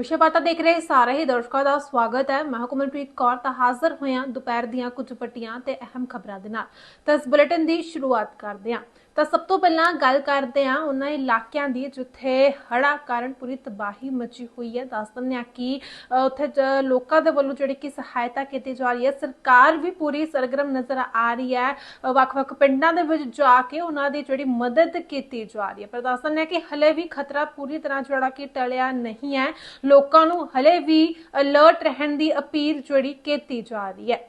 ਵਿਸ਼ੇ ਬਾਤਾਂ ਦੇਖ ਰਹੇ ਸਾਰੇ ਹੀ ਦਰਸ਼ਕਾਂ ਦਾ ਸਵਾਗਤ ਹੈ। ਮੈਂ ਹੁਕਮਨਪ੍ਰੀਤ ਕੌਰ ਤਾਂ ਹਾਜ਼ਰ ਹੋਇਆ ਦੁਪਹਿਰ ਦੀਆਂ ਕੁਝ ਪੱਟੀਆਂ ਤੇ ਅਹਿਮ ਖਬਰਾਂ ਦੇ ਨਾਲ। ਤਾਂ ਇਸ ਬੁਲੇਟਿਨ ਦੀ ਸ਼ੁਰੂਆਤ ਕਰਦੇ ਹਾਂ। ਤਾਂ ਸਭ ਤੋਂ ਪਹਿਲਾਂ ਗੱਲ ਕਰਦੇ ਹਾਂ ਉਹਨਾਂ ਇਲਾਕਿਆਂ ਦੀ, ਜਿੱਥੇ ਹੜ੍ਹਾਂ ਕਾਰਨ ਪੂਰੀ ਤਬਾਹੀ ਮਚੀ ਹੋਈ ਹੈ। ਦੱਸ ਦਿੰਦੇ ਹਾਂ ਕਿ ਉੱਥੇ ਲੋਕਾਂ ਦੇ ਵੱਲੋਂ ਜਿਹੜੀ ਕਿ ਸਹਾਇਤਾ ਕੀਤੀ ਜਾ ਰਹੀ ਹੈ, ਸਰਕਾਰ ਵੀ ਪੂਰੀ ਸਰਗਰਮ ਨਜ਼ਰ ਆ ਰਹੀ ਹੈ। ਵੱਖ-ਵੱਖ ਪਿੰਡਾਂ ਦੇ ਵਿੱਚ ਜਾ ਕੇ ਉਹਨਾਂ ਦੀ ਜਿਹੜੀ ਮਦਦ ਕੀਤੀ ਜਾ ਰਹੀ ਹੈ। ਪਰ ਦੱਸ ਦਿੰਦੇ ਹਾਂ ਕਿ ਹਲੇ ਵੀ ਖਤਰਾ ਪੂਰੀ ਤਰ੍ਹਾਂ ਜਿਹੜਾ ਕਿ ਟਲਿਆ ਨਹੀਂ ਹੈ। ਲੋਕਾਂ ਨੂੰ ਹਲੇ ਵੀ ਅਲਰਟ ਰਹਿਣ ਦੀ ਅਪੀਲ ਜਿਹੜੀ ਕੀਤੀ ਜਾ ਰਹੀ ਹੈ।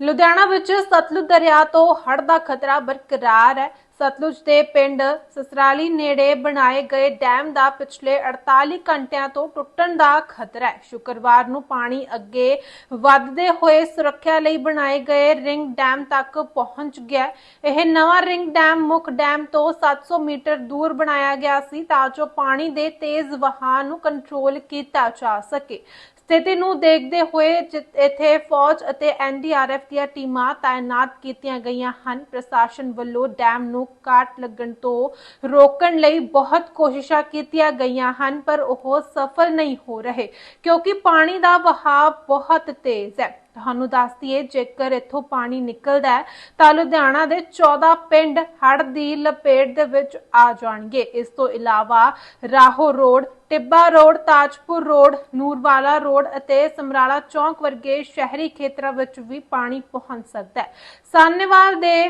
ਲੁਧਿਆਣਾ ਵਿੱਚ ਸਤਲੁਜ ਦਰਿਆ ਤੋਂ ਹੜ ਦਾ ਖਤਰਾ ਬਰਕਰਾਰ ਹੈ। ਸਤਲੁਜ ਦੇ ਪਿੰਡ ਸਸਰਾਲੀ ਨੇੜੇ ਬਣਾਏ ਗਏ ਡੈਮ ਦਾ ਪਿਛਲੇ 48 ਘੰਟਿਆਂ ਤੋਂ ਟੁੱਟਣ ਦਾ ਖਤਰਾ ਹੈ। ਸ਼ੁੱਕਰਵਾਰ ਨੂੰ ਪਾਣੀ ਅੱਗੇ ਵੱਧਦੇ ਹੋਏ ਸੁਰੱਖਿਆ ਲਈ ਬਣਾਏ ਗਏ ਰਿੰਗ ਡੈਮ ਤੱਕ ਪਹੁੰਚ ਗਿਆ ਇਹ ਨਵਾਂ ਰਿੰਗ ਡੈਮ ਮੁੱਖ ਡੈਮ ਤੋਂ 700 ਮੀਟਰ ਦੂਰ ਬਣਾਇਆ ਗਿਆ ਸੀ ਤਾਂ ਜੋ ਪਾਣੀ ਦੇ ਤੇਜ਼ ਵਹਾਅ ਨੂੰ ਕੰਟਰੋਲ ਕੀਤਾ ਜਾ ਸਕੇ। ਸਥਿਤੀ ਨੂੰ ਦੇਖਦੇ ਹੋਏ ਜਿ- ਇੱਥੇ ਫੌਜ ਅਤੇ ਐਨਡੀਆਰਐਫ ਦੀਆਂ ਟੀਮਾਂ ਤਾਇਨਾਤ ਕੀਤੀਆਂ ਗਈਆਂ ਹਨ। ਪ੍ਰਸ਼ਾਸਨ ਵੱਲੋਂ ਡੈਮ ਨੂੰ ਕਾਟ ਲੱਗਣ ਤੋਂ ਰੋਕਣ ਲਈ ਬਹੁਤ ਕੋਸ਼ਿਸ਼ਾਂ ਕੀਤੀਆਂ ਗਈਆਂ ਹਨ, ਪਰ ਉਹ ਸਫਲ ਨਹੀਂ ਹੋ ਰਹੇ ਕਿਉਂਕਿ ਪਾਣੀ ਦਾ ਵਹਾਅ ਬਹੁਤ ਤੇਜ਼ ਹੈ। ਤੁਹਾਨੂੰ ਦੱਸ ਦਈਏ ਜੇਕਰ ਇੱਥੋਂ ਪਾਣੀ ਨਿਕਲਦਾ ਹੈ, ਤਾਂ ਲੁਧਿਆਣਾ ਦੇ 14 ਪਿੰਡ ਹੜ ਦੀ ਲਪੇਟ ਦੇ ਵਿੱਚ ਆ ਜਾਣਗੇ। ਇਸ ਤੋਂ ਇਲਾਵਾ Raho road, Tibba road, Tajpur road, Noorwala road ਅਤੇ ਸਮਰਾਲਾ ਚੌਂਕ ਵਰਗੇ ਸ਼ਹਿਰੀ ਖੇਤਰਾਂ ਵਿੱਚ ਵੀ ਪਾਣੀ ਪਹੁੰਚ ਸਕਦਾ ਹੈ। ਸਾਨੇਵਾਲ ਦੇ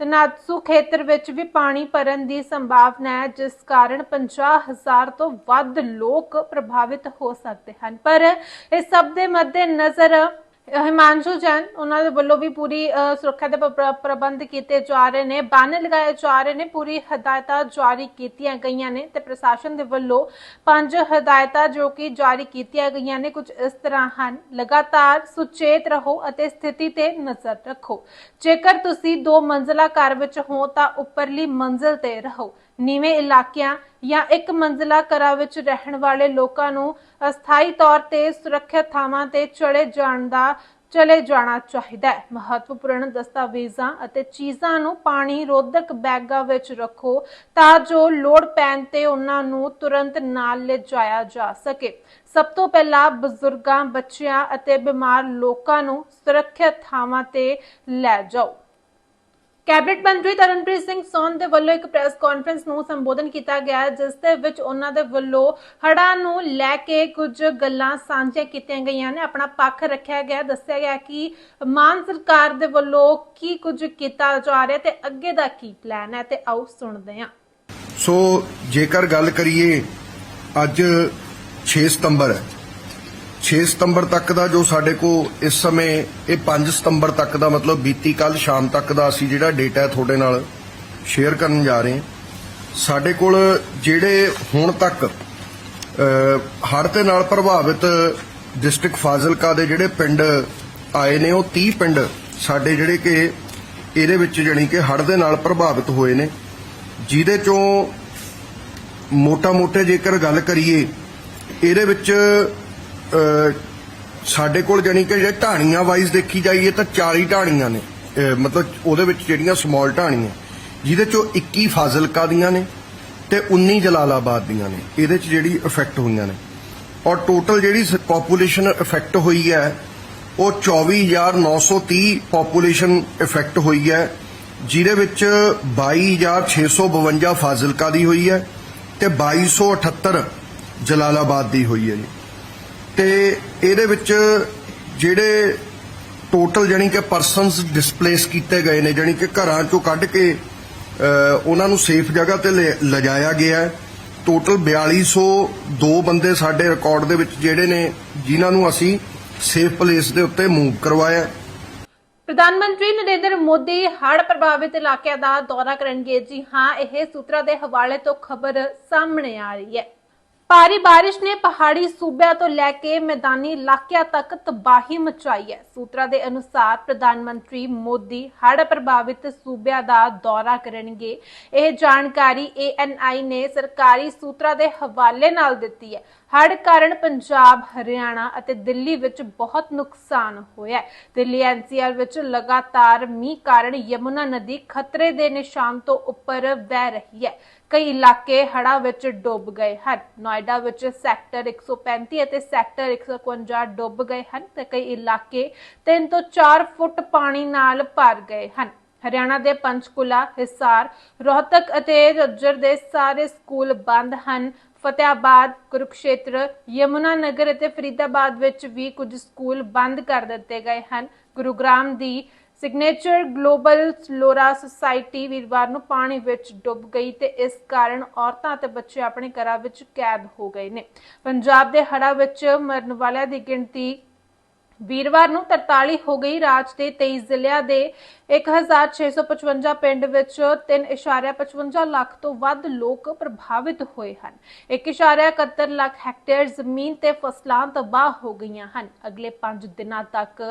ਤਨਾਤਸੂ ਖੇਤਰ ਵਿੱਚ ਵੀ ਪਾਣੀ ਭਰਨ ਦੀ ਸੰਭਾਵਨਾ ਹੈ, ਜਿਸ ਕਾਰਨ 50000 ਤੋਂ ਵੱਧ ਲੋਕ ਪ੍ਰਭਾਵਿਤ ਹੋ ਸਕਦੇ ਹਨ। ਪਰ ਇਸ ਸਭ ਦੇ ਮੱਦੇ ਨਜ਼ਰ ਹਿਮਾਂਸ਼ੂ ਜੈਨ, ਉਹਨਾਂ ਦੇ ਵੱਲੋਂ ਵੀ ਪੂਰੀ ਸੁਰੱਖਿਆ ਦੇ ਪ- ਪ੍ਰਬੰਧ ਕੀਤੇ ਜਾ ਰਹੇ ਨੇ, ਬੰਨ ਲਗਾਏ ਜਾ ਰਹੇ ਨੇ, ਪੂਰੀ ਹਦਾਇਤਾਂ ਜਾਰੀ ਕੀਤੀਆਂ ਗਈਆਂ ਨੇ ਤੇ ਪ੍ਰਸ਼ਾਸਨ ਦੇ ਵੱਲੋਂ ਪੰਜ ਹਦਾਇਤਾਂ ਜੋ ਕਿ ਜਾਰੀ ਕੀਤੀਆਂ ਗਈਆਂ ਨੇ, ਕੁਝ ਇਸ ਤਰ੍ਹਾਂ ਹਨ। ਲਗਾਤਾਰ ਸੁਚੇਤ ਰਹੋ ਅਤੇ ਸਥਿਤੀ ਤੇ ਨਜ਼ਰ ਰੱਖੋ। ਜੇਕਰ ਤੁਸੀਂ ਦੋ ਮੰਜ਼ਲਾ ਘਰ ਵਿੱਚ ਹੋ ਤਾਂ ਉੱਪਰਲੀ ਮੰਜ਼ਲ ਤੇ ਰਹੋ। ਨੀਵੇਂ ਇਲਾਕਿਆਂ ਜਾਂ ਇੱਕ ਮੰਜ਼ਲਾ ਘਰਾਂ ਵਿੱਚ ਰਹਿਣ ਵਾਲੇ ਲੋਕਾਂ ਨੂੰ ਅਸਥਾਈ ਤੌਰ ਤੇ ਸੁਰੱਖਿਅਤ ਥਾਵਾਂ ਤੇ ਚੜੇ ਜਾਣ ਦਾ, ਚਲੇ ਜਾਣਾ ਚਾਹੀਦਾ ਹੈ। ਮਹੱਤਵਪੂਰਨ ਦਸਤਾਵੇਜ਼ਾਂ ਅਤੇ ਚੀਜ਼ਾਂ ਨੂੰ ਪਾਣੀ ਰੋਧਕ ਬੈਗਾਂ ਵਿੱਚ ਰੱਖੋ ਤਾਂ ਜੋ ਲੋੜ ਪੈਣ ਤੇ ਉਹਨਾਂ ਨੂੰ ਤੁਰੰਤ ਨਾਲ ਲਿਜਾਇਆ ਜਾ ਸਕੇ। ਸਭ ਤੋਂ ਪਹਿਲਾਂ ਬਜ਼ੁਰਗਾਂ, ਬੱਚਿਆਂ ਅਤੇ ਬਿਮਾਰ ਲੋਕਾਂ ਨੂੰ ਸੁਰੱਖਿਅਤ ਥਾਵਾਂ ਤੇ ਲੈ ਜਾਓ। ਕੈਬਨਿਟ ਮੰਤਰੀ ਤਰਨਪ੍ਰੀਤ ਸਿੰਘ ਸੋਨ ਦੇ ਵੱਲੋਂ ਇੱਕ ਪ੍ਰੈਸ ਕਾਨਫਰੰਸ ਨੂੰ ਸੰਬੋਧਨ ਕੀਤਾ ਗਿਆ, ਜਿਸ ਦੇ ਵਿੱਚ ਉਹਨਾਂ ਦੇ ਵੱਲੋਂ ਹੜ੍ਹਾਂ ਨੂੰ ਲੈ ਕੇ ਕੁਝ ਗੱਲਾਂ ਸਾਂਝੀਆਂ ਕੀਤੀਆਂ ਗਈਆਂ ਨੇ। ਆਪਣਾ ਪੱਖ ਰੱਖਿਆ ਗਿਆ, ਦੱਸਿਆ ਗਿਆ ਕਿ ਮਾਨ ਸਰਕਾਰ ਦੇ ਵੱਲੋਂ ਕੀ ਕੁਝ ਕੀਤਾ ਜਾ ਰਿਹਾ ਤੇ ਅੱਗੇ ਦਾ ਕੀ ਪਲਾਨ ਹੈ ਤੇ ਆਓ ਸੁਣਦੇ ਹਾਂ। ਸੋ ਜੇਕਰ ਗੱਲ ਕਰੀਏ, ਅੱਜ 6 ਸਤੰਬਰ ਹੈ। 6 ਸਤੰਬਰ ਤੱਕ ਦਾ ਜੋ ਸਾਡੇ ਕੋਲ ਇਸ ਸਮੇਂ ਇਹ 5 ਸਤੰਬਰ ਤੱਕ ਦਾ ਮਤਲਬ ਬੀਤੀ ਕੱਲ ਸ਼ਾਮ ਤੱਕ ਦਾ ਅਸੀਂ ਜਿਹੜਾ ਡੇਟਾ ਹੈ ਤੁਹਾਡੇ ਨਾਲ ਸ਼ੇਅਰ ਕਰਨ ਜਾ ਰਹੇ ਹਾਂ। ਸਾਡੇ ਕੋਲ ਜਿਹੜੇ ਹੁਣ ਤੱਕ ਹੜ੍ਹ ਦੇ ਨਾਲ ਪ੍ਰਭਾਵਿਤ ਡਿਸਟ੍ਰਿਕਟ ਫਾਜ਼ਿਲਕਾ ਦੇ ਜਿਹੜੇ ਪਿੰਡ ਆਏ ਨੇ, ਉਹ 30 ਪਿੰਡ ਸਾਡੇ ਜਿਹੜੇ ਕਿ ਇਹਦੇ ਵਿੱਚ ਜਾਣੀ ਕਿ ਹੜ੍ਹ ਦੇ ਨਾਲ ਪ੍ਰਭਾਵਿਤ ਹੋਏ ਨੇ। ਜਿਹਦੇ ਚੋਂ ਮੋਟਾ-ਮੋਟੇ ਜੇਕਰ ਗੱਲ ਕਰੀਏ, ਇਹਦੇ ਵਿੱਚ ਸਾਡੇ ਕੋਲ ਜਾਨੀ ਕਿ ਜੇ ਢਾਣੀਆਂ ਵਾਈਜ਼ ਦੇਖੀ ਜਾਈਏ ਤਾਂ 40 ਢਾਣੀਆਂ ਨੇ। ਮਤਲਬ ਉਹਦੇ ਵਿੱਚ ਜਿਹੜੀਆਂ ਸਮਾਲ ਢਾਣੀਆਂ, ਜਿਹਦੇ ਚੋਂ 21 ਫਾਜ਼ਿਲਕਾ ਦੀਆਂ ਨੇ ਤੇ 19 ਜਲਾਲਾਬਾਦ ਦੀਆਂ ਨੇ। ਇਹਦੇ ਚ ਜਿਹੜੀ ਇਫੈਕਟ ਹੋਈਆਂ ਨੇ। ਔਰ ਟੋਟਲ ਜਿਹੜੀ ਪੋਪੂਲੇਸ਼ਨ ਇਫੈਕਟ ਹੋਈ ਹੈ, ਉਹ 24930 ਪੋਪੂਲੇਸ਼ਨ ਇਫੈਕਟ ਹੋਈ ਹੈ, ਜਿਹਦੇ ਵਿੱਚ 22652 ਫਾਜ਼ਿਲਕਾ ਦੀ ਹੋਈ ਹੈ ਤੇ 2278 ਜਲਾਲਾਬਾਦ ਦੀ ਹੋਈ ਹੈ ਜੀ। ਤੇ ਇਹਦੇ ਵਿੱਚ ਜਿਹੜੇ ਟੋਟਲ ਜਾਨੀ ਕਿ ਪਰਸਨਸ ਡਿਸਪਲੇਸ ਕੀਤੇ ਗਏ ਨੇ ਜਾਨੀ ਕਿ ਘਰਾਂ ਚੋਂ ਕੱਢ ਕੇ ਅ, ਉਹਨਾਂ ਨੂੰ ਸੇਫ ਜਗ੍ਹਾ ਤੇ ਲਿਜਾਇਆ ਗਿਆ ਹੈ। ਟੋਟਲ 4202 ਬੰਦੇ ਸਾਡੇ ਰਿਕਾਰਡ ਦੇ ਵਿੱਚ ਜਿਹੜੇ ਨੇ ਜਿਨ੍ਹਾਂ ਨੂੰ ਅਸੀਂ ਸੇਫ ਪਲੇਸ ਦੇ ਉੱਤੇ ਮੂਵ ਕਰਵਾਇਆ ਪ੍ਰਧਾਨ ਮੰਤਰੀ ਨਰਿੰਦਰ ਮੋਦੀ ਹੜ੍ਹ ਪ੍ਰਭਾਵਿਤ ਇਲਾਕਿਆਂ ਦਾ ਦੌਰਾ ਕਰਨਗੇ। ਜੀ ਹਾਂ ਇਹ ਸੂਤਰਾਂ ਦੇ ਹਵਾਲੇ ਤੋਂ ਖਬਰ ਸਾਹਮਣੇ ਆ ਰਹੀ ਹੈ। ਭਾਰੀ ਬਾਰਿਸ਼ ਨੇ ਪਹਾੜੀ ਸੂਬਿਆਂ ਤੋਂ ਲੈ ਕੇ ਮੈਦਾਨੀ ਇਲਾਕਿਆਂ ਤੱਕ ਤਬਾਹੀ ਮਚਾਈ ਹੈ। ਸੂਤਰਾਂ ਦੇ ਅਨੁਸਾਰ ਪ੍ਰਧਾਨ ਮੰਤਰੀ ਮੋਦੀ ਹੜ੍ਹ ਪ੍ਰਭਾਵਿਤ ਸੂਬਿਆਂ ਦਾ ਦੌਰਾ ਕਰਨਗੇ। ਇਹ ਜਾਣਕਾਰੀ ANI ਨੇ ਸਰਕਾਰੀ ਸੂਤਰਾਂ ਦੇ ਹਵਾਲੇ ਨਾਲ ਦਿੱਤੀ ਹੈ। ਹੜ੍ਹ ਕਾਰਨ ਪੰਜਾਬ, ਹਰਿਆਣਾ ਅਤੇ ਦਿੱਲੀ ਵਿੱਚ ਬਹੁਤ ਨੁਕਸਾਨ ਹੋਇਆ ਹੈ। ਦਿੱਲੀ ਐਨਸੀਆਰ ਵਿੱਚ ਲਗਾਤਾਰ ਮੀਂਹ ਕਾਰਨ ਯਮੁਨਾ ਨਦੀ ਖਤਰੇ ਦੇ ਨਿਸ਼ਾਨ ਤੋਂ ਉੱਪਰ ਵਹਿ ਰਹੀ ਹੈ। ਕਈ ਇਲਾਕੇ ਹੜ੍ਹਾਂ ਵਿੱਚ ਡੁੱਬ ਗਏ ਹਨ। ਨੋਇਡਾ ਵਿੱਚ ਸੈਕਟਰ 135 ਅਤੇ ਸੈਕਟਰ 151 ਡੁੱਬ ਗਏ ਹਨ ਤੇ ਕਈ ਇਲਾਕੇ 3 ਤੋਂ 4 ਫੁੱਟ ਪਾਣੀ ਨਾਲ ਭਰ ਗਏ ਹਨ। ਹਰਿਆਣਾ ਦੇ ਪੰਚਕੁਲਾ, ਹਿਸਾਰ, ਰੋਹਤਕ ਅਤੇ ਰੱਜਰ ਦੇ ਸਾਰੇ ਸਕੂਲ ਬੰਦ ਹਨ। ਫਤਿਆਬਾਦ, ਕੁਰੂਕਸ਼ੇਤਰ, ਯਮੁਨਾ ਨਗਰ ਅਤੇ ਫਰੀਦਾਬਾਦ ਵਿੱਚ ਵੀ ਕੁਝ ਸਕੂਲ ਬੰਦ ਕਰ ਦਿੱਤੇ ਗਏ ਹਨ। ਗੁਰੂਗ੍ਰਾਮ ਦੀ ਸਿਗਨੇਚਰ ਗਲੋਬਲ ਲੋਰਾ ਸੁਸਾਇਟੀ ਵੀਰਵਾਰ ਨੂੰ ਪਾਣੀ ਵਿੱਚ ਡੁੱਬ ਗਈ ਤੇ ਇਸ ਕਾਰਨ ਔਰਤਾਂ ਅਤੇ ਬੱਚੇ ਆਪਣੇ ਘਰਾਂ ਵਿੱਚ ਕੈਦ ਹੋ ਗਏ ਨੇ। ਪੰਜਾਬ ਦੇ ਹੜਾ ਵਿੱਚ ਮਰਨ ਵਾਲਿਆਂ ਦੀ ਗਿਣਤੀ ਵੀਰਵਾਰ ਨੂੰ 43 ਹੋ ਗਈ ਰਾਜ ਦੇ 23 ਜ਼ਿਲ੍ਹਿਆਂ ਦੇ 1655 ਪਿੰਡ ਵਿੱਚ 3.55 ਲੱਖ ਤੋਂ ਵੱਧ ਲੋਕ ਪ੍ਰਭਾਵਿਤ ਹੋਏ ਹਨ। 1.71 ਲੱਖ ਹੈਕਟੇਅਰ ਜ਼ਮੀਨ ਤੇ ਫਸਲਾਂ ਤਬਾਹ ਹੋ ਗਈਆਂ ਹਨ। ਅਗਲੇ 5 ਦਿਨਾਂ ਤੱਕ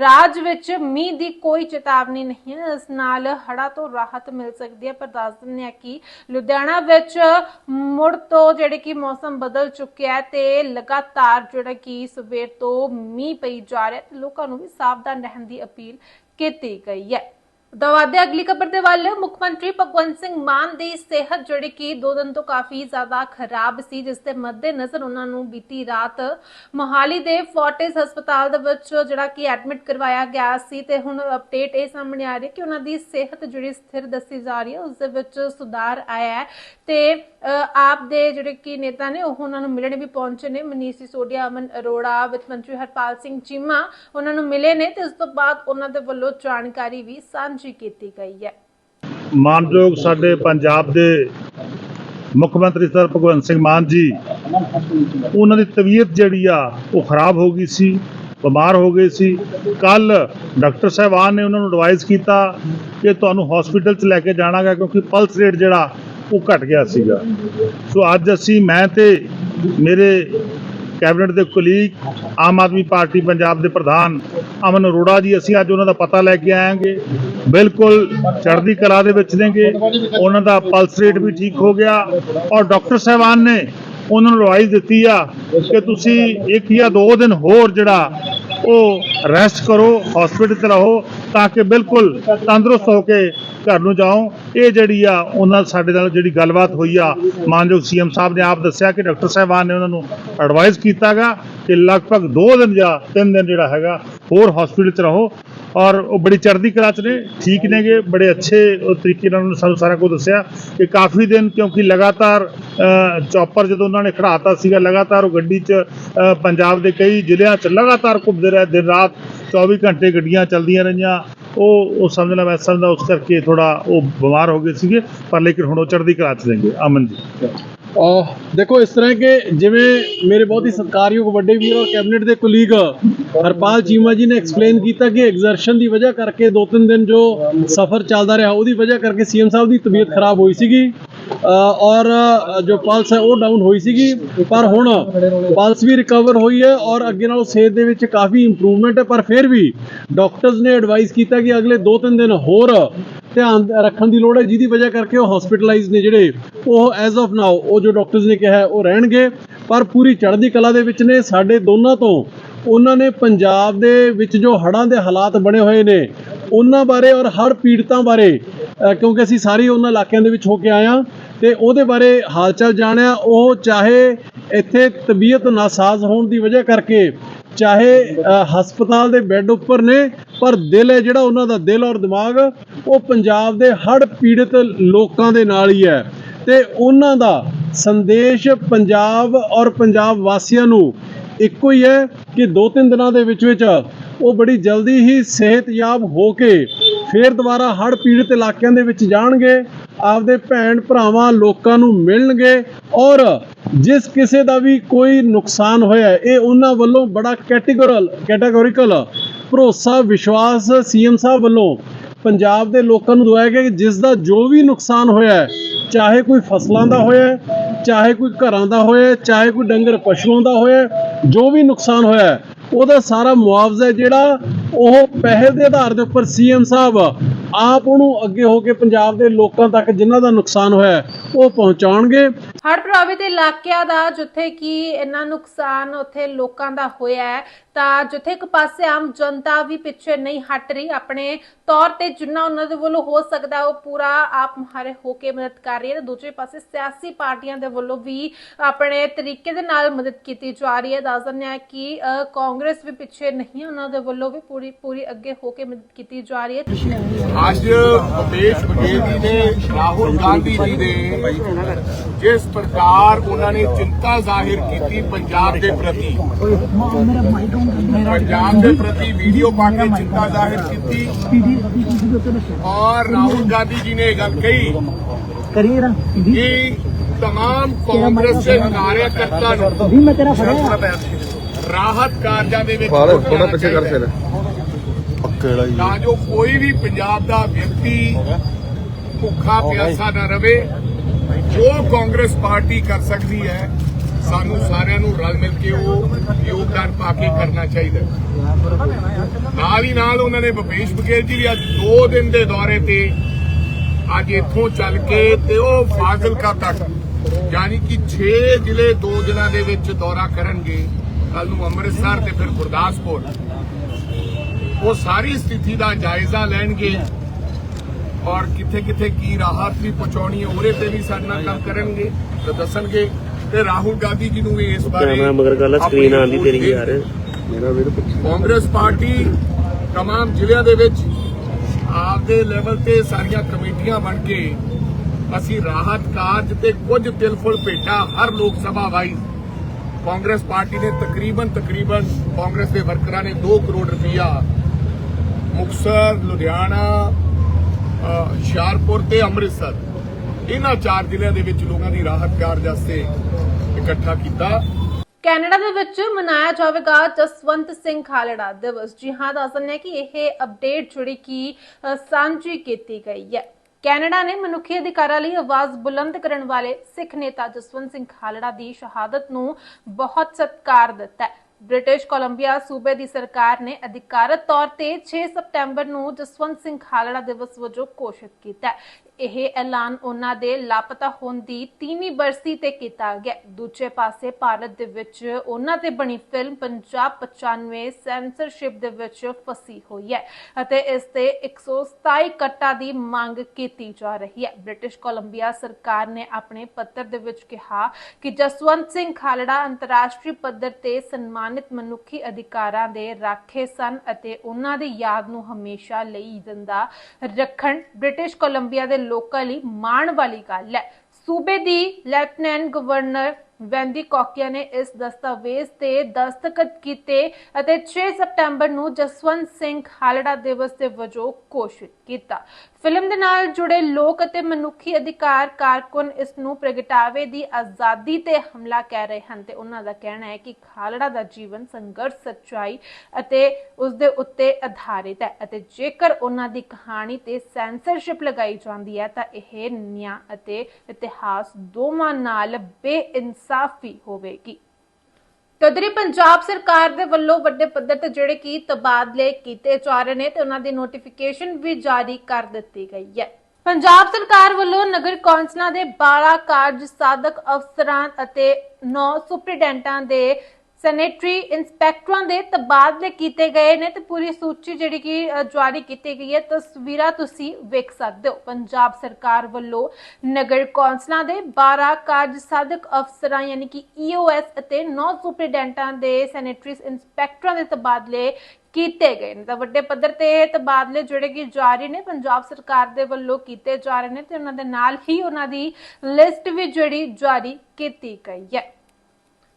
ਰਾਜ ਵਿੱਚ ਮੀਂਹ ਦੀ ਕੋਈ ਚੇਤਾਵਨੀ ਨਹੀਂ ਹੈ। ਇਸ ਨਾਲ ਹੜਾ ਤੋਂ ਰਾਹਤ ਮਿਲ ਸਕਦੀ ਹੈ। ਪਰ ਦੱਸ ਦਿੰਦੇ ਹਾਂ ਕਿ ਲੁਧਿਆਣਾ ਵਿੱਚ ਮੁੜ ਤੋਂ ਜਿਹੜੇ ਕਿ ਮੌਸਮ ਬਦਲ ਚੁੱਕਿਆ ਤੇ ਲਗਾਤਾਰ ਜਿਹੜਾ ਕਿ ਸਵੇਰ ਤੋਂ ਮੀਂਹ ਪਈ ਜਾ ਰਿਹਾ ਤੇ ਲੋਕਾਂ ਨੂੰ ਵੀ ਸਾਵਧਾਨ ਰਹਿਣ ਦੀ ਅਪੀਲ ਕੀਤੀ ਗਈ ਹੈ। ਦਵਾਦੇ ਅਗਲੀ ਖਬਰ ਦੇ ਵੱਲ ਮੁੱਖ ਮੰਤਰੀ ਭਗਵੰਤ ਸਿੰਘ ਮਾਨ ਦੀ ਸਿਹਤ ਜਿਹੜੀ ਕਿ ਦੋ ਦਿਨ ਤੋਂ ਕਾਫੀ ਜ਼ਿਆਦਾ ਖਰਾਬ ਸੀ, ਜਿਸ ਦੇ ਮੱਦੇ ਨਜ਼ਰ ਉਹਨਾਂ ਨੂੰ ਬੀਤੀ ਰਾਤ ਮੋਹਾਲੀ ਦੇ ਫੋਰਟਿਸ ਹਸਪਤਾਲ ਦੇ ਵਿੱਚ ਜਿਹੜਾ ਕਿ ਐਡਮਿਟ ਕਰਵਾਇਆ ਗਿਆ ਸੀ ਤੇ ਹੁਣ ਅਪਡੇਟ ਇਹ ਸਾਹਮਣੇ ਆ ਰਹੀ ਹੈ ਕਿ ਉਹਨਾਂ ਦੀ ਸਿਹਤ ਜਿਹੜੀ ਸਥਿਰ ਦੱਸੀ ਜਾ ਰਹੀ ਹੈ, ਉਸ ਦੇ ਵਿੱਚ ਸੁਧਾਰ ਆਇਆ ਹੈ। ਤੇ ਆਪ ਦੇ ਜਿਹੜੇ ਕਿ ਨੇਤਾ ਨੇ, ਉਹ ਉਹਨਾਂ ਨੂੰ ਮਿਲਣ ਵੀ ਪਹੁੰਚੇ ਨੇ। ਮਨੀਸ਼ ਸਿਸੋਦੀਆ ਅਮਨ ਅਰੋੜਾ ਵਿੱਤ ਮੰਤਰੀ ਹਰਪਾਲ ਸਿੰਘ ਚੀਮਾ, ਉਹਨਾਂ ਨੂੰ ਮਿਲੇ ਨੇ ਤੇ ਉਸ ਤੋਂ ਬਾਅਦ ਉਹਨਾਂ ਦੇ ਵੱਲੋਂ ਜਾਣਕਾਰੀ ਵੀ ਸਾਂਝੀ ਕੀਤੀ ਗਈ ਹੈ। ਮਾਨਯੋਗ ਸਾਡੇ ਪੰਜਾਬ ਦੇ ਮੁੱਖ ਮੰਤਰੀ ਸਰ ਭਗਵੰਤ ਸਿੰਘ ਮਾਨ ਜੀ, ਉਹਨਾਂ ਦੀ ਤਬੀਅਤ ਜਿਹੜੀ ਆ, ਉਹ ਖਰਾਬ ਹੋ ਗਈ ਸੀ, ਬਿਮਾਰ ਹੋ ਗਏ ਸੀ। ਕੱਲ ਡਾਕਟਰ ਸਾਹਿਬਾਨ ਨੇ ਉਹਨਾਂ ਨੂੰ ਐਡਵਾਈਸ ਕੀਤਾ ਕਿ ਤੁਹਾਨੂੰ ਹਸਪੀਟਲ 'ਚ ਲੈ ਕੇ ਜਾਣਾਗਾ ਕਿਉਂਕਿ ਪਲਸ ਰੇਟ ਜਿਹੜਾ ਉਹ ਘਟ ਗਿਆ ਸੀਗਾ। ਸੋ ਅੱਜ ਅਸੀਂ, ਮੈਂ ਤੇ ਮੇਰੇ ਕੈਬਨਿਟ ਦੇ ਕੁਲੀਗ ਆਮ ਆਦਮੀ ਪਾਰਟੀ ਪੰਜਾਬ ਦੇ ਪ੍ਰਧਾਨ ਅਮਨ ਅਰੋੜਾ ਜੀ, ਅਸੀਂ ਅੱਜ ਉਹਨਾਂ ਦਾ ਪਤਾ ਲੈ ਕੇ ਆਏਾਂਗੇ। ਬਿਲਕੁਲ ਚੜ੍ਹਦੀ ਕਲਾ ਦੇ ਵਿੱਚ ਨੇਗੇ। ਉਹਨਾਂ ਦਾ ਪਲਸ ਰੇਟ ਵੀ ਠੀਕ ਹੋ ਗਿਆ। ਔਰ ਡਾਕਟਰ ਸਾਹਿਬਾਨ ਨੇ ਉਹਨਾਂ ਨੂੰ ਐਡਵਾਈਸ ਦਿੱਤੀ ਆ ਕਿ ਤੁਸੀਂ ਇੱਕ ਜਾਂ ਦੋ ਦਿਨ ਹੋਰ ਜਿਹੜਾ ਉਹ ਰੈਸਟ ਕਰੋ ਹਸਪੀਟਲ 'ਚ ਰਹੋ, ਤਾਂ ਕਿ ਬਿਲਕੁਲ ਤੰਦਰੁਸਤ ਹੋ ਕੇ ਘਰ ਨੂੰ ਜਾਓ। ਇਹ ਜਿਹੜੀ ਆ, ਉਹਨਾਂ ਸਾਡੇ ਨਾਲ ਜਿਹੜੀ ਗੱਲਬਾਤ ਹੋਈ ਆ, ਮਾਨਯੋਗ ਸੀਐਮ ਸਾਹਿਬ ਨੇ ਆਪ ਦੱਸਿਆ ਕਿ ਡਾਕਟਰ ਸਾਹਿਬਾਨ ਨੇ ਉਹਨਾਂ ਨੂੰ ਐਡਵਾਈਸ ਕੀਤਾਗਾ ਕਿ ਲਗਭਗ 2 ਦਿਨ ਜਾਂ 3 ਦਿਨ ਜਿਹੜਾ ਹੈਗਾ, ਹੋਰ ਹਸਪੀਟਲ 'ਚ ਰਹੋ। ਔਰ ਉਹ ਬੜੀ ਚੜ੍ਹਦੀ ਕਲਾ 'ਚ ਨੇ, ਠੀਕ ਨੇਗੇ, ਬੜੇ ਅੱਛੇ ਤਰੀਕੇ ਨਾਲ ਉਹਨਾਂ ਨੇ ਸਾਨੂੰ ਸਾਰਾ ਕੁਝ ਦੱਸਿਆ ਕਿ ਕਾਫੀ ਦਿਨ ਕਿਉਂਕਿ ਲਗਾਤਾਰ ਚੌਪਰ ਜਦੋਂ ਉਹਨਾਂ ਨੇ ਖੜਾਤਾ ਸੀਗਾ, ਲਗਾਤਾਰ ਉਹ ਗੱਡੀ 'ਚ ਪੰਜਾਬ ਦੇ ਕਈ ਜ਼ਿਲ੍ਹਿਆਂ 'ਚ ਲਗਾਤਾਰ ਘੁੰਮਦੇ ਰਹੇ। ਦਿਨ ਰਾਤ 24 ਘੰਟੇ ਗੱਡੀਆਂ ਚੱਲਦੀਆਂ ਰਹੀਆਂ। ਉਹ ਉਹ ਸਮਝਣਾ ਮੈਂ ਸਮਝਦਾ ਉਸ ਕਰਕੇ ਥੋੜਾ ਉਹ ਬਿਮਾਰ ਹੋ ਗਏ ਸੀਗੇ, ਪਰ ਲੇਕਿਨ ਹੁਣ ਉਹ ਚੜ੍ਹਦੀ ਕਲਾ 'ਚ ਨੇਗੇ ਅਮਨ ਜੀ। ਦੇਖੋ, ਇਸ ਤਰ੍ਹਾਂ ਕਿ ਜਿਵੇਂ ਮੇਰੇ ਬਹੁਤ ਹੀ ਸਤਿਕਾਰਯੋਗ ਵੱਡੇ ਵੀਰ ਔਰ ਕੈਬਨਿਟ ਦੇ ਕੁਲੀਗ ਹਰਪਾਲ ਚੀਮਾ ਜੀ ਨੇ ਐਕਸਪਲੇਨ ਕੀਤਾ ਕਿ ਐਗਜ਼ਰਸ਼ਨ ਦੀ ਵਜ੍ਹਾ ਕਰਕੇ ਦੋ ਤਿੰਨ ਦਿਨ ਜੋ ਸਫ਼ਰ ਚੱਲਦਾ ਰਿਹਾ, ਉਹਦੀ ਵਜ੍ਹਾ ਕਰਕੇ ਸੀਐਮ ਸਾਹਿਬ ਦੀ ਤਬੀਅਤ ਖਰਾਬ ਹੋਈ ਸੀਗੀ। ਔਰ ਜੋ ਪਲਸ ਹੈ, ਉਹ ਡਾਊਨ ਹੋਈ ਸੀਗੀ। ਪਰ ਹੁਣ ਪਲਸ ਵੀ ਰਿਕਵਰ ਹੋਈ ਹੈ ਔਰ ਅੱਗੇ ਨਾਲੋਂ ਸਿਹਤ ਦੇ ਵਿੱਚ ਕਾਫੀ ਇੰਪਰੂਵਮੈਂਟ ਹੈ। ਪਰ ਫਿਰ ਵੀ ਡਾਕਟਰਸ ਨੇ ਐਡਵਾਈਸ ਕੀਤਾ ਕਿ ਅਗਲੇ 2-3 ਦਿਨ ਹੋਰ ਧਿਆਨ ਰੱਖਣ ਦੀ ਲੋੜ ਹੈ, ਜਿਹਦੀ ਵਜ੍ਹਾ ਕਰਕੇ ਉਹ ਹਸਪੀਟਲਾਈਜ਼ ਨੇ ਜਿਹੜੇ, ਉਹ ਐਜ਼ ਆਫ ਨਾਓ ਉਹ ਜੋ ਡਾਕਟਰਸ ਨੇ ਕਿਹਾ ਉਹ ਰਹਿਣਗੇ। ਪਰ ਪੂਰੀ ਚੜ੍ਹਦੀ ਕਲਾ ਦੇ ਵਿੱਚ ਨੇ, ਸਾਡੇ ਦੋਨਾਂ ਤੋਂ, ਉਹਨਾਂ ਨੇ ਪੰਜਾਬ ਦੇ ਵਿੱਚ ਜੋ ਹੜ੍ਹਾਂ ਦੇ ਹਾਲਾਤ ਬਣੇ ਹੋਏ ਨੇ, ਉਹਨਾਂ ਬਾਰੇ ਔਰ ਹੜ੍ਹ ਪੀੜਤਾਂ ਬਾਰੇ ਕਿਉਂਕਿ ਅਸੀਂ ਸਾਰੇ ਉਹਨਾਂ ਇਲਾਕਿਆਂ ਦੇ ਵਿੱਚ ਹੋ ਕੇ ਆਏ ਹਾਂ, ਤੇ ਉਹਦੇ ਬਾਰੇ ਹਾਲਚਾਲ ਜਾਣਿਆ। ਉਹ ਚਾਹੇ ਇੱਥੇ ਤਬੀਅਤ ਨਾਸਾਜ਼ ਹੋਣ ਦੀ ਵਜ੍ਹਾ ਕਰਕੇ ਚਾਹੇ ਹਸਪਤਾਲ ਦੇ ਬੈੱਡ ਉੱਪਰ ਨੇ, ਪਰ ਦਿਲ ਹੈ ਜਿਹੜਾ ਉਹਨਾਂ ਦਾ ਦਿਲ ਔਰ ਦਿਮਾਗ, ਉਹ ਪੰਜਾਬ ਦੇ ਹੜ੍ਹ ਪੀੜਤ ਲੋਕਾਂ ਦੇ ਨਾਲ ਹੀ ਹੈ। ਤੇ ਉਹਨਾਂ ਦਾ ਸੰਦੇਸ਼ ਪੰਜਾਬ ਔਰ ਪੰਜਾਬ ਵਾਸੀਆਂ ਨੂੰ ਇੱਕੋ ਹੀ ਹੈ ਕਿ ਦੋ ਤਿੰਨ ਦਿਨਾਂ ਦੇ ਵਿੱਚ ਵਿੱਚ ਉਹ ਬੜੀ ਜਲਦੀ ਹੀ ਸਿਹਤਯਾਬ ਹੋ ਕੇ ਫੇਰ ਦੁਬਾਰਾ ਹੜ੍ਹ ਪੀੜਤ ਇਲਾਕਿਆਂ ਦੇ ਵਿੱਚ ਜਾਣਗੇ, ਆਪਦੇ ਭੈਣ ਭਰਾਵਾਂ, ਲੋਕਾਂ ਨੂੰ ਮਿਲਣਗੇ ਔਰ ਜਿਸ ਕਿਸੇ ਦਾ ਵੀ ਕੋਈ ਨੁਕਸਾਨ ਹੋਇਆ ਇਹ ਉਹਨਾਂ ਵੱਲੋਂ ਬੜਾ ਕੈਟੇਗੋਰਲ ਕੈਟਾਗੋਰੀਕਲ ਭਰੋਸਾ, ਵਿਸ਼ਵਾਸ ਸੀਐਮ ਸਾਹਿਬ ਵੱਲੋਂ ਪੰਜਾਬ ਦੇ ਲੋਕਾਂ ਨੂੰ ਦਵਾਇਆ ਗਿਆ ਕਿ ਜਿਸ ਦਾ ਜੋ ਵੀ ਨੁਕਸਾਨ ਹੋਇਆ ਚਾਹੇ ਕੋਈ ਫਸਲਾਂ ਦਾ ਹੋਇਆ ਚਾਹੇ ਕੋਈ ਘਰਾਂ ਦਾ ਹੋਇਆ ਚਾਹੇ ਕੋਈ ਡੰਗਰ ਪਸ਼ੂਆਂ ਦਾ ਹੋਇਆ ਜੋ ਵੀ ਨੁਕਸਾਨ ਹੋਇਆ ਉਹਦਾ ਸਾਰਾ ਮੁਆਵਜ਼ਾ ਜਿਹੜਾ ਉਹ ਪੈਸੇ ਦੇ ਆਧਾਰ ਦੇ ਉੱਪਰ ਸੀਐਮ ਸਾਹਿਬ ਆਪ ਉਹਨੂੰ ਅੱਗੇ ਹੋ ਕੇ ਪੰਜਾਬ ਦੇ ਲੋਕਾਂ ਤੱਕ ਜਿਨ੍ਹਾਂ ਦਾ ਨੁਕਸਾਨ ਹੋਇਆ ਉਹ ਪਹੁੰਚਾਉਣਗੇ। ਹੜ੍ਹ ਪ੍ਰਭਾਵਿਤ ਇਲਾਕਿਆਂ ਦਾ ਜਿੱਥੇ ਕਿ ਇੰਨਾ ਨੁਕਸਾਨ ਉੱਥੇ ਲੋਕਾਂ ਦਾ ਹੋਇਆ ਹੈ, ਤਾਂ ਜਿੱਥੇ ਇੱਕ ਪਾਸੇ ਆਮ ਜਨਤਾ ਵੀ ਪਿੱਛੇ ਨਹੀਂ ਹਟ ਰਹੀ, ਆਪਣੇ ਤੌਰ ਤੇ ਜਿੰਨਾ ਉਹਨਾਂ ਦੇ ਵੱਲੋਂ ਹੋ ਸਕਦਾ ਉਹ ਪੂਰਾ ਆਪ ਮੁਹਾਰੇ ਹੋ ਕੇ ਮਦਦ ਕਰ ਰਹੀ ਹੈ ਤੇ ਦੂਜੇ ਪਾਸੇ ਸਿਆਸੀ ਪਾਰਟੀਆਂ ਦੇ ਵੱਲੋਂ ਵੀ ਆਪਣੇ ਤਰੀਕੇ ਦੇ ਨਾਲ ਮਦਦ ਕੀਤੀ ਜਾ ਰਹੀ ਹੈ। ਦੱਸ ਦਿੰਦੇ ਹਾਂ ਕਿ ਕਾਂਗਰਸ ਵੀ ਪਿੱਛੇ ਨਹੀਂ ਉਹਨਾਂ ਦੇ ਵੱਲੋਂ ਵੀ ਪੂਰੀ ਪੂਰੀ ਅੱਗੇ ਹੋ ਕੇ ਮਦਦ ਕੀਤੀ ਜਾ ਰਹੀ ਹੈ। ਅੱਜ ਭੁਪੇਸ਼ ਬਘੇਲ ਜੀ ਨੇ ਰਾਹੁਲ ਗਾਂਧੀ ਜੀ ਦੇ ਜਿਸ ਪ੍ਰਕਾਰ ਉਹਨਾਂ ਨੇ ਚਿੰਤਾ ਜ਼ਾਹਿਰ ਕੀਤੀ ਪੰਜਾਬ ਦੇ ਪ੍ਰਤੀ ਪੰਜਾਬ ਦੇ ਪ੍ਰਤੀ ਵੀਡੀਓ ਪਾ ਕੇ ਚਿੰਤਾ ਜ਼ਾਹਿਰ ਕੀਤੀ। ਔਰ ਰਾਹੁਲ ਗਾਂਧੀ ਜੀ ਨੇ ਇਹ ਗੱਲ ਕਹੀ ਕਿ तमाम ਕਾਂਗਰਸ ਦੇ ਕਾਰਿਆਕਰਤਾ ਨੂੰ ਰਾਹਤ ਕਾਰਜਾਂ ਦੇ ਵਿੱਚ ਥੋੜਾ ਪਿੱਛੇ ਕਰ ਫਿਰ ਤਾਂ ਜੋ ਕੋਈ ਵੀ ਪੰਜਾਬ ਦਾ ਵਿਅਕਤੀ ਭੁੱਖਾ ਪਿਆਸਾ ਨਾ ਰਵੇ ਜੋ ਕਾਂਗਰਸ ਪਾਰਟੀ ਕਰ ਸਕਦੀ ਹੈ ਸਾਨੂੰ ਸਾਰਿਆਂ ਨੂੰ ਰਲ ਮਿਲ ਕੇ ਉਹ ਯੋਗਦਾਨ ਪਾ ਕੇ ਕਰਨਾ ਚਾਹੀਦਾ ਹੈ। ਨਾਲ ਹੀ ਨਾਲ ਉਹਨਾਂ ਨੇ ਭੁਪੇਸ਼ ਬਘੇਲ ਜੀ ਵੀ ਅੱਜ 2 ਦਿਨ ਦੇ ਦੌਰੇ ਤੇ ਅੱਜ ਇੱਥੋਂ ਚੱਲ ਕੇ ਤੇ ਉਹ ਫਾਜ਼ਿਲਕਾ ਤੱਕ ਯਾਨੀ ਕਿ 6 ਜ਼ਿਲ੍ਹੇ 2 ਦਿਨਾਂ ਦੇ ਵਿੱਚ ਦੌਰਾ ਕਰਨਗੇ। ਕੱਲ ਨੂੰ ਅੰਮ੍ਰਿਤਸਰ ਤੇ ਫਿਰ ਗੁਰਦਾਸਪੁਰ। ਉਹ ਸਾਰੀ ਸਥਿਤੀ ਦਾ ਜਾਇਜ਼ਾ ਲੈਣਗੇ ਔਰ ਕਿੱਥੇ ਕਿੱਥੇ ਕੀ ਰਾਹਤ ਵੀ ਪਹੁੰਚਾਉਣੀ ਹੈ ਉਹਦੇ ਤੇ ਵੀ ਸਾਡੇ ਨਾਲ ਕੰਮ ਕਰਨਗੇ ਤੇ ਦੱਸਣਗੇ। ਤੇ ਰਾਹੁਲ ਗਾਂਧੀ ਜੀ ਨੂੰ ਵੀ ਇਸ ਬਾਰੇ ਕੈਮਰਾ ਮਗਰ ਗੱਲ ਸਕਰੀਨ ਆਂਦੀ ਤੇਰੀ ਯਾਰ। ਕਾਂਗਰਸ ਪਾਰਟੀ तमाम ਜ਼ਿਲ੍ਹਿਆਂ ਦੇ ਵਿੱਚ ਆਪਦੇ ਲੈਵਲ ਤੇ ਸਾਰੀਆਂ ਕਮੇਟੀਆਂ ਬਣ ਕੇ ਅਸੀਂ ਰਾਹਤ ਕਾਰਜ ਤੇ ਕੁਝ ਤਿਲਫੁਲ ਭੇਟਾ ਹਰ ਲੋਕ ਸਭਾ ਵਾਈਜ਼ ਕਾਂਗਰਸ ਪਾਰਟੀ ਨੇ ਤਕਰੀਬਨ ਤਕਰੀਬਨ ਕਾਂਗਰਸ ਦੇ ਵਰਕਰਾਂ ਨੇ 2 ਕਰੋੜ ਰੁਪਇਆ ਮੁਕਤਸਰ ਲੁਧਿਆਣਾ ਅ, ਹੁਸ਼ਿਆਰਪੁਰ ਤੇ ਅੰਮ੍ਰਿਤਸਰ ਇਹਨਾਂ ਚਾਰ ਜ਼ਿਲ੍ਹਿਆਂ ਦੇ ਵਿੱਚ ਲੋਕਾਂ ਦੀ ਰਾਹਤ ਕਾਰਜ ਵਾਸਤੇ ਇਕੱਠਾ ਕੀਤਾ ਕੈਨੇਡਾ ਦੇ ਵਿੱਚ ਮਨਾਇਆ ਜਾਵੇਗਾ ਜਸਵੰਤ ਸਿੰਘ ਖਾਲੜਾ ਦਿਵਸ। ਜੀ ਹਾਂ, ਦੱਸ ਦਿੰਦੇ ਕਿ ਇਹ ਅਪਡੇਟ ਜਿਹੜੀ ਕਿ ਸਾਂਝੀ ਕੀਤੀ ਗਈ ਹੈ। ਕੈਨੇਡਾ ਨੇ ਮਨੁੱਖੀ ਅਧਿਕਾਰਾਂ ਲਈ ਆਵਾਜ਼ ਬੁਲੰਦ ਕਰਨ ਵਾਲੇ ਸਿੱਖ ਨੇਤਾ ਜਸਵੰਤ ਸਿੰਘ ਖਾਲੜਾ ਦੀ ਸ਼ਹਾਦਤ ਨੂੰ ਬਹੁਤ ਸਤਿਕਾਰ ਦਿੱਤਾ ਹੈ। ਬ੍ਰਿਟਿਸ਼ ਕੋਲੰਬੀਆ ਸੂਬੇ ਦੀ ਸਰਕਾਰ ਨੇ ਅਧਿਕਾਰਤ ਤੌਰ ਤੇ 6 ਸਤੰਬਰ ਨੂੰ ਜਸਵੰਤ ਸਿੰਘ ਖਾਲੜਾ ਦਿਵਸ ਵਜੋਂ ਘੋਸ਼ਿਤ ਕੀਤਾ ਇਹ ਐਲਾਨ ਉਹਨਾਂ ਦੇ ਲਾਪਤਾ ਹੋਣ ਦੀ 3ਵੀਂ ਬਰਸੀ ਤੇ ਕੀਤਾ ਗਿਆ। ਦੂਜੇ ਪਾਸੇ ਭਾਰਤ ਦੇ ਵਿੱਚ ਉਹਨਾਂ ਤੇ ਬਣੀ ਫਿਲਮ ਪੰਜਾਬ 95 ਸੈਂਸਰਸ਼ਿਪ ਦੇ ਵਿੱਚ ਫਸੀ ਹੋਈ ਹੈ ਅਤੇ ਇਸ ਤੇ 127 ਕੱਟਾਂ ਦੀ ਮੰਗ ਕੀਤੀ ਜਾ ਰਹੀ ਹੈ। ਬ੍ਰਿਟਿਸ਼ ਕੋਲੰਬੀਆ ਸਰਕਾਰ ਨੇ ਆਪਣੇ ਪੱਤਰ ਦੇ ਵਿੱਚ ਕਿਹਾ ਕਿ ਜਸਵੰਤ ਸਿੰਘ ਖਾਲੜਾ ਅੰਤਰਰਾਸ਼ਟਰੀ ਪੱਧਰ ਤੇ ਸਨਮਾਨਿਤ ਮਨੁੱਖੀ ਅਧਿਕਾਰਾਂ ਦੇ ਰਾਖੇ ਸਨ ਅਤੇ ਉਹਨਾਂ ਦੀ ਯਾਦ ਨੂੰ ਹਮੇਸ਼ਾ ਲਈ ਜ਼ਿੰਦਾ ਰੱਖਣ ਬ੍ਰਿਟਿਸ਼ ਕੋਲੰਬੀਆ ਦੇ ਲੋਕਾਂ ਲਈ ਮਾਣ ਵਾਲੀ ਗੱਲ ਹੈ। ਸੂਬੇ ਦੀ ਲੈਫਟੀਨੈਂਟ ਗਵਰਨਰ ਵੈਂਦੀ ਕੋਕੀਆ ਨੇ ਇਸ ਦਸਤਾਵੇਜ਼ ਤੇ ਦਸਤਖਤ ਕੀਤੇ ਅਤੇ 6 ਸਤੰਬਰ ਨੂੰ ਜਸਵੰਤ ਸਿੰਘ ਖਾਲੜਾ ਦਿਵਸ ਦੇ ਵਜੋਂ ਘੋਸ਼ਿਤ ਕੀਤਾ। ਫਿਲਮ ਦੇ ਨਾਲ ਜੁੜੇ ਲੋਕ ਅਤੇ ਮਨੁੱਖੀ ਅਧਿਕਾਰ ਕਾਰਕੁਨ ਇਸ ਨੂੰ ਪ੍ਰਗਟਾਵੇ ਦੀ ਆਜ਼ਾਦੀ ਤੇ ਹਮਲਾ ਕਹਿ ਰਹੇ ਹਨ ਤੇ ਉਹਨਾਂ ਦਾ ਕਹਿਣਾ ਹੈ ਕਿ ਖਾਲੜਾ ਦਾ ਜੀਵਨ ਸੰਘਰਸ਼, ਸੱਚਾਈ ਅਤੇ ਉਸ ਦੇ ਉੱਤੇ ਆਧਾਰਿਤ ਹੈ ਅਤੇ ਜੇਕਰ ਉਹਨਾਂ ਦੀ ਕਹਾਣੀ ਤੇ ਸੈਂਸਰਸ਼ਿਪ ਲਗਾਈ ਜਾਂਦੀ ਹੈ ਤਾਂ ਇਹ ਨਿਆਂ ਅਤੇ ਇਤਿਹਾਸ ਦੋਵਾਂ ਨਾਲ ਬੇਇਨਸਾਫੀ ਹੋਵੇਗੀ। ਤਦਰੀ ਪੰਜਾਬ ਸਰਕਾਰ ਦੇ ਵੱਲੋਂ ਵੱਡੇ ਪੱਧਰ ਤੇ ਜਿਹੜੇ ਕੀ ਤਬਾਦਲੇ ਕੀਤੇ ਜਾ ਰਹੇ ਨੇ ਤੇ ਉਹਨਾਂ ਦੀ ਨੋਟੀਫਿਕੇਸ਼ਨ ਵੀ ਜਾਰੀ ਕਰ ਦਿੱਤੀ ਗਈ ਹੈ। ਪੰਜਾਬ ਸਰਕਾਰ ਵੱਲੋਂ ਨਗਰ ਕੌਂਸਲਾਂ ਦੇ 12 ਕਾਰਜ ਸਾਧਕ ਅਫਸਰਾਂ ਅਤੇ 9 ਸੁਪਰੀਡੈਂਟਾਂ ਦੇ ਸੈਨੇਟਰੀ ਇਨਸਪੈਕਟਰਾਂ ਦੇ ਤਬਾਦਲੇ ਕੀਤੇ ਗਏ ਨੇ ਤੇ ਪੂਰੀ ਸੂਚੀ ਜਿਹੜੀ ਕਿ ਜਾਰੀ ਕੀਤੀ ਗਈ ਹੈ। ਤਸਵੀਰਾਂ ਤੁਸੀਂ ਵੇਖ ਸਕਦੇ ਹੋ। ਪੰਜਾਬ ਸਰਕਾਰ ਵੱਲੋਂ ਨਗਰ ਕੌਂਸਲਾਂ ਦੇ 12 ਕਾਰਜ ਸਾਧਕ ਅਫਸਰਾਂ ਯਾਨੀ ਕਿ ਈਓਐਸ ਅਤੇ 9 ਸੁਪਰੀਡੈਂਟਾਂ ਦੇ ਸੈਨੇਟਰੀ ਇਨਸਪੈਕਟਰਾਂ ਦੇ ਤਬਾਦਲੇ ਕੀਤੇ ਗਏ ਨੇ। ਤਾਂ ਵੱਡੇ ਪੱਧਰ ਤੇ ਇਹ ਤਬਾਦਲੇ ਜਿਹੜੇ ਕਿ ਜਾਰੀ ਨੇ, ਪੰਜਾਬ ਸਰਕਾਰ ਦੇ ਵੱਲੋਂ ਕੀਤੇ ਜਾ ਰਹੇ ਨੇ ਤੇ ਉਹਨਾਂ ਦੇ ਨਾਲ ਹੀ ਉਹਨਾਂ ਦੀ ਲਿਸਟ ਵੀ ਜਿਹੜੀ ਜਾਰੀ ਕੀਤੀ ਗਈ ਹੈ।